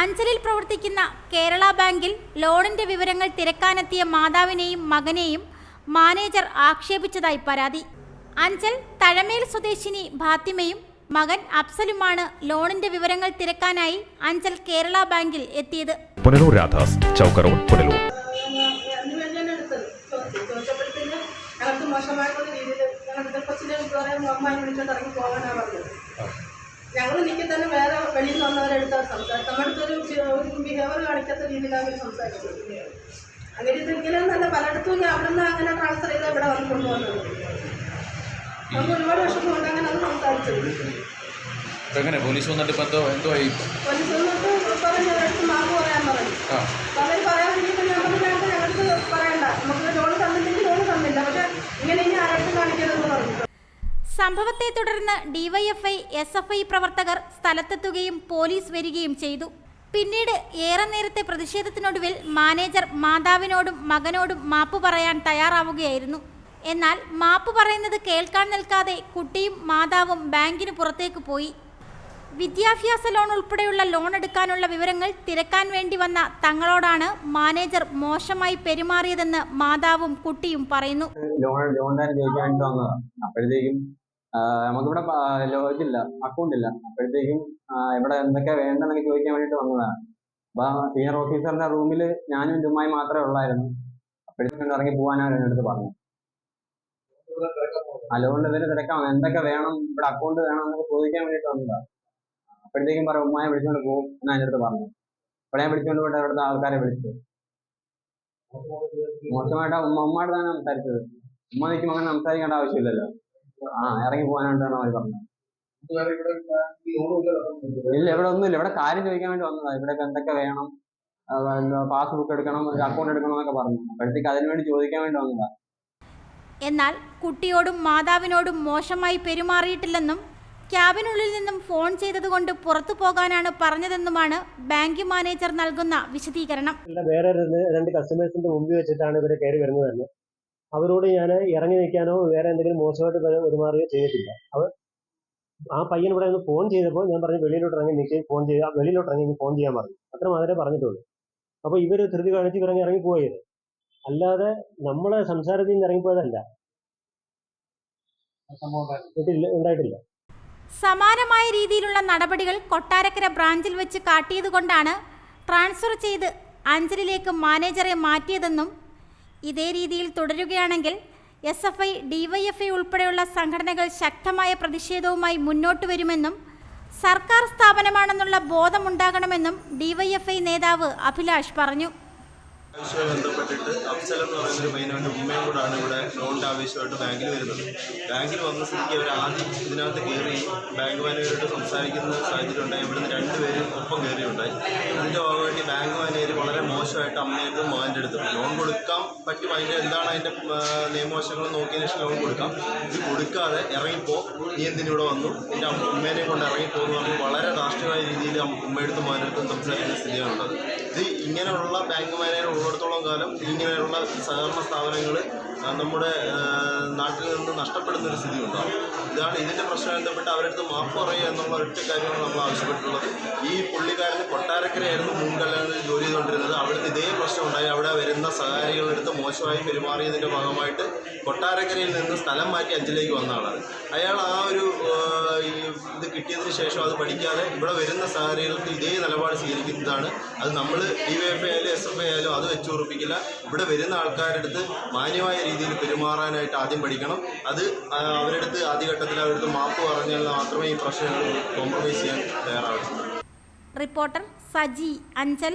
അഞ്ചലിൽ പ്രവർത്തിക്കുന്ന കേരള ബാങ്കിൽ ലോണിന്റെ വിവരങ്ങൾ തിരക്കാനെത്തിയ മാതാവിനെയും മകനെയും മാനേജർ ആക്ഷേപിച്ചതായി പരാതി. അഞ്ചൽ തഴമേൽ സ്വദേശിനി ഭാത്തിമയും മകൻ അഫ്സലുമാണ് ലോണിന്റെ വിവരങ്ങൾ തിരക്കാനായി അഞ്ചൽ കേരള ബാങ്കിൽ എത്തിയത്. പുനലൂർ രാധാസ് ചൗക്ക റോഡ് പുനലൂർ രീതിയിൽ ഞങ്ങളുടെ കൊച്ചിനെ കുറേ അമ്മായി വിളിച്ചോണ്ട് ഇറങ്ങി പോകാനാണ് പറഞ്ഞത്. ഞങ്ങൾ നിൽക്കി തന്നെ വേറെ വെളിയിൽ നിന്ന് വന്നവരെടുത്താൽ സംസാരിച്ചു നമ്മുടെ അടുത്തൊരു ഒരു ബിഹേവിയർ കാണിക്കാത്ത രീതിയിലാണ് അവർ സംസാരിച്ചത് അങ്ങനെ ഇതെങ്കിലും നല്ല പലയിടത്തും ഞാൻ അവിടെ നിന്ന് അങ്ങനെ ട്രാൻസ്ഫർ ചെയ്ത് ഇവിടെ വന്ന് കൊണ്ടുപോകുന്നത്. നമുക്ക് ഒരുപാട് വർഷം കൊണ്ട് അങ്ങനെ അത് സംസാരിച്ചത്. എങ്ങനെ പോലീസ് വന്നിട്ട് ഇപ്പൊ എന്തോ എന്തോ ആയി? പോലീസ് വന്നിട്ട് പറഞ്ഞു ഒരിടത്ത് മാർക്ക് പറയാൻ പറഞ്ഞു. അവർ പറയാൻ വേണ്ടിയിട്ട് ഞാൻ പറഞ്ഞു ഞങ്ങൾക്ക് ഞങ്ങൾക്ക് പറയണ്ട നമുക്ക് ലോൺ തന്നില്ലെങ്കിൽ ലോൺ തന്നില്ല പക്ഷെ ഇങ്ങനെ ഇനി ആരോടും കാണിക്കരുതെന്ന് പറഞ്ഞു സംഭവത്തെ തുടർന്ന് ഡിവൈഎഫ്ഐ എസ് എഫ് ഐ പ്രവർത്തകർ സ്ഥലത്തെത്തുകയും പോലീസ് വരികയും ചെയ്തു. പിന്നീട് ഏറെ നേരത്തെ പ്രതിഷേധത്തിനൊടുവിൽ മാനേജർ മാതാവിനോടും മകനോടും മാപ്പ് പറയാൻ തയ്യാറാവുകയായിരുന്നു. എന്നാൽ മാപ്പ് പറയുന്നത് കേൾക്കാൻ നിൽക്കാതെ കുട്ടിയും മാതാവും ബാങ്കിന് പുറത്തേക്ക് പോയി. വിദ്യാഭ്യാസ ലോൺ ഉൾപ്പെടെയുള്ള ലോൺ എടുക്കാനുള്ള വിവരങ്ങൾ തിരക്കാൻ വേണ്ടി വന്ന തങ്ങളോടാണ് മാനേജർ മോശമായി പെരുമാറിയതെന്ന് മാതാവും കുട്ടിയും പറയുന്നു. ലോൺ ലോൺ നമുക്കിവിടെ ലോജില്ല അക്കൗണ്ട് ഇല്ല അപ്പോഴത്തേക്കും ഇവിടെ എന്തൊക്കെ വേണ്ടെന്നൊക്കെ ചോദിക്കാൻ വേണ്ടിയിട്ട് വന്നതാണ്. അപ്പൊ സീനിയർ ഓഫീസറിന്റെ റൂമിൽ ഞാനും ഉമ്മായി മാത്രമേ ഉള്ളായിരുന്നു. അപ്പോഴത്തേക്കും ഇറങ്ങി പോകാനാണ് എന്റെ അടുത്ത് പറഞ്ഞത് അലോണ്ട് പേര് തിരക്കാം എന്തൊക്കെ വേണം ഇവിടെ അക്കൗണ്ട് വേണം എന്നൊക്കെ ചോദിക്കാൻ വേണ്ടിയിട്ട് വന്നതാണ്. അപ്പോഴത്തേക്കും പറയും ഉമ്മായ വിളിച്ചുകൊണ്ട് പോകും ഞാൻ എന്റെ അടുത്ത് പറഞ്ഞു. ഞാൻ വിളിച്ചുകൊണ്ട് പോയിട്ട് അവിടുത്തെ ആൾക്കാരെ വിളിച്ചു. മോശമായിട്ട് ഉമ്മ ഉമ്മയോട് തന്നെ സംസാരിച്ചത്. ഉമ്മ നിൽക്കുമ്പോൾ അങ്ങനെ സംസാരിക്കേണ്ട ആവശ്യമില്ലല്ലോ. ആ ഇറങ്ങി പോകാനായിട്ടാണ് അവർ പറഞ്ഞത്. ഇല്ല ഇവിടെ ഒന്നുമില്ല. ഇവിടെ കാര്യം ചോദിക്കാൻ വേണ്ടി വന്നതാ. ഇവിടെ എന്തൊക്കെ വേണം? പാസ്ബുക്ക് എടുക്കണം അക്കൗണ്ട് എടുക്കണം എന്നൊക്കെ പറഞ്ഞു. അപ്പോഴത്തേക്ക് അതിനു വേണ്ടി ചോദിക്കാൻ വേണ്ടി വന്നതാ. എന്നാൽ കുട്ടിയോടും മാതാവിനോടും മോശമായി പെരുമാറിയിട്ടില്ലെന്നും ക്യാബിനുള്ളിൽ നിന്നും ഫോൺ ചെയ്തതുകൊണ്ട് പുറത്തു പോകാനാണ് പറഞ്ഞതെന്നുമാണ് ബാങ്ക് മാനേജർ നൽകുന്ന വിശദീകരണം. വേറെ രണ്ട് രണ്ട് കസ്റ്റമേഴ്സിന്റെ മുമ്പിൽ വെച്ചിട്ടാണ് ഇവരെ കയറി വരുന്നത് തന്നെ അവരോട് ഞാൻ ഇറങ്ങി നിൽക്കാനോ വേറെ എന്തെങ്കിലും മോശമായിട്ട് പെരു- പെരുമാറുകയോ ചെയ്തിട്ടില്ല. അവർ ആ പയ്യൻ ഇവിടെ ഒന്ന് ഫോൺ ചെയ്തപ്പോൾ ഞാൻ പറഞ്ഞു വെളിയിലോട്ട് ഇറങ്ങി നിൽക്കുകയും ഫോൺ ചെയ്യുക വെളിയിലോട്ട് ഇറങ്ങി ഫോൺ ചെയ്യാൻ പറഞ്ഞു. അത്ര മാത്രമേ പറഞ്ഞിട്ടുള്ളൂ. അപ്പോൾ ഇവർ ധൃതി കാണിച്ച് ഇറങ്ങി ഇറങ്ങി പോയത്. അല്ലാതെ നമ്മളെ സംസാരത്തിൽ നിന്ന് ഇറങ്ങിപ്പോയതല്ല. ഉണ്ടായിട്ടില്ല. സമാനമായ രീതിയിലുള്ള നടപടികൾ കൊട്ടാരക്കര ബ്രാഞ്ചിൽ വെച്ച് കാട്ടിയതുകൊണ്ടാണ് ട്രാൻസ്ഫർ ചെയ്ത് അഞ്ചലിലേക്ക് മാനേജറെ മാറ്റിയതെന്നും ഇതേ രീതിയിൽ തുടരുകയാണെങ്കിൽ എസ് എഫ് ഐ ഡിവൈഎഫ്ഐ ഉൾപ്പെടെയുള്ള സംഘടനകൾ ശക്തമായ പ്രതിഷേധവുമായി മുന്നോട്ട് വരുമെന്നും സർക്കാർ സ്ഥാപനമാണെന്നുള്ള ബോധമുണ്ടാകണമെന്നും ഡിവൈഎഫ്ഐ നേതാവ് അഭിലാഷ് പറഞ്ഞു. ആവശ്യവുമായി ബന്ധപ്പെട്ടിട്ട് അഫ്സൽ എന്ന് പറയുന്ന ഒരു പയ്യനായിട്ട് ഉമ്മയും കൂടാണ് ഇവിടെ ലോണിന്റെ ആവശ്യമായിട്ട് ബാങ്കിൽ വരുന്നത്. ബാങ്കിൽ വന്ന സ്ഥിതിക്ക് അവർ ആദ്യം ഇതിനകത്ത് കയറി ബാങ്ക് മാനേജരോട് സംസാരിക്കുന്ന സാഹചര്യം ഉണ്ടായി. ഇവിടുന്ന് രണ്ടുപേരും ഒപ്പം കയറിയുണ്ടായി. അതിന്റെ ഭാഗമായിട്ട് ബാങ്ക് മാനേജർ വളരെ മോശമായിട്ട് അമ്മയുടെ മകന്റെ അടുത്ത് ലോൺ കൊടുക്കാൻ പറ്റും. അതിന്റെ എന്താണ് അതിന്റെ നിയമവശങ്ങൾ നോക്കിയതിന് ശേഷം ലോൺ കൊടുക്കാം. ഇത് കൊടുക്കാതെ ഇറങ്ങിപ്പോ. നീ എന്തിനു ഇവിടെ വന്നു? എന്റെ അമ്മ ഉമ്മേനെ കൊണ്ട് ഇറങ്ങിപ്പോ എന്ന് പറഞ്ഞ് വളരെ ധാർഷ്ട്യമായ രീതിയിൽ ഉമ്മയെടുത്തും മകനെടുത്തും സംസാരിക്കുന്ന സ്ഥിതിയാണുള്ളത്. ഇത് ഇങ്ങനെയുള്ള ബാങ്ക് മാനേജർ ഉള്ളിടത്തോളം കാലം ഇങ്ങനെയുള്ള സഹകരണ സ്ഥാപനങ്ങൾ നമ്മുടെ നാട്ടിൽ നിന്ന് നഷ്ടപ്പെടുന്ന ഒരു സ്ഥിതി ഉണ്ടാകും ഇതാണ് ഇതിന്റെ പ്രശ്നം ബന്ധപ്പെട്ട് അവരടുത്ത് മാപ്പ് പറയുക എന്നുള്ള ഒറ്റ കാര്യമാണ് നമ്മൾ ആവശ്യപ്പെട്ടിട്ടുള്ളത്. ഈ പുള്ളിക്കാരന് കൊട്ടാരക്കരയായിരുന്നു മുൻകല്യാണത്തിൽ ജോലി ചെയ്തുകൊണ്ടിരുന്നത്. അവിടുത്തെ ഇതേ പ്രശ്നം ഉണ്ടായി. അവിടെ വരുന്ന സഹകാരികളെടുത്ത് മോശമായി പെരുമാറിയതിന്റെ ഭാഗമായിട്ട് കൊട്ടാരക്കരയിൽ നിന്ന് സ്ഥലം മാറ്റി അഞ്ചിലേക്ക് വന്ന ആളാണ് അയാൾ ആ ഒരു ഇത് കിട്ടിയതിന് ശേഷം അത് പഠിക്കാതെ ഇവിടെ വരുന്ന സഹകാരികൾക്ക് ഇതേ നിലപാട് സ്വീകരിക്കുന്നതാണ്. അത് നമ്മൾ ഡി വൈ എഫ് ആയാലും എസ് എഫ് ആയാലും അത് വെച്ച് ഉറപ്പിക്കില്ല. ഇവിടെ വരുന്ന ആൾക്കാരുടെ അടുത്ത് മാന്യമായ രീതിയിൽ പെരുമാറാനായിട്ട് ആദ്യം പഠിക്കണം. അത് അവരുടെ ആദ്യഘട്ടത്തിൽ അവരുടെ മാപ്പ് പറഞ്ഞാൽ മാത്രമേ ഈ പ്രശ്നങ്ങൾ കോംപ്രമൈസ് ചെയ്യാൻ തയ്യാറാവുള്ളൂ റിപ്പോർട്ടർ സജി അഞ്ചൽ.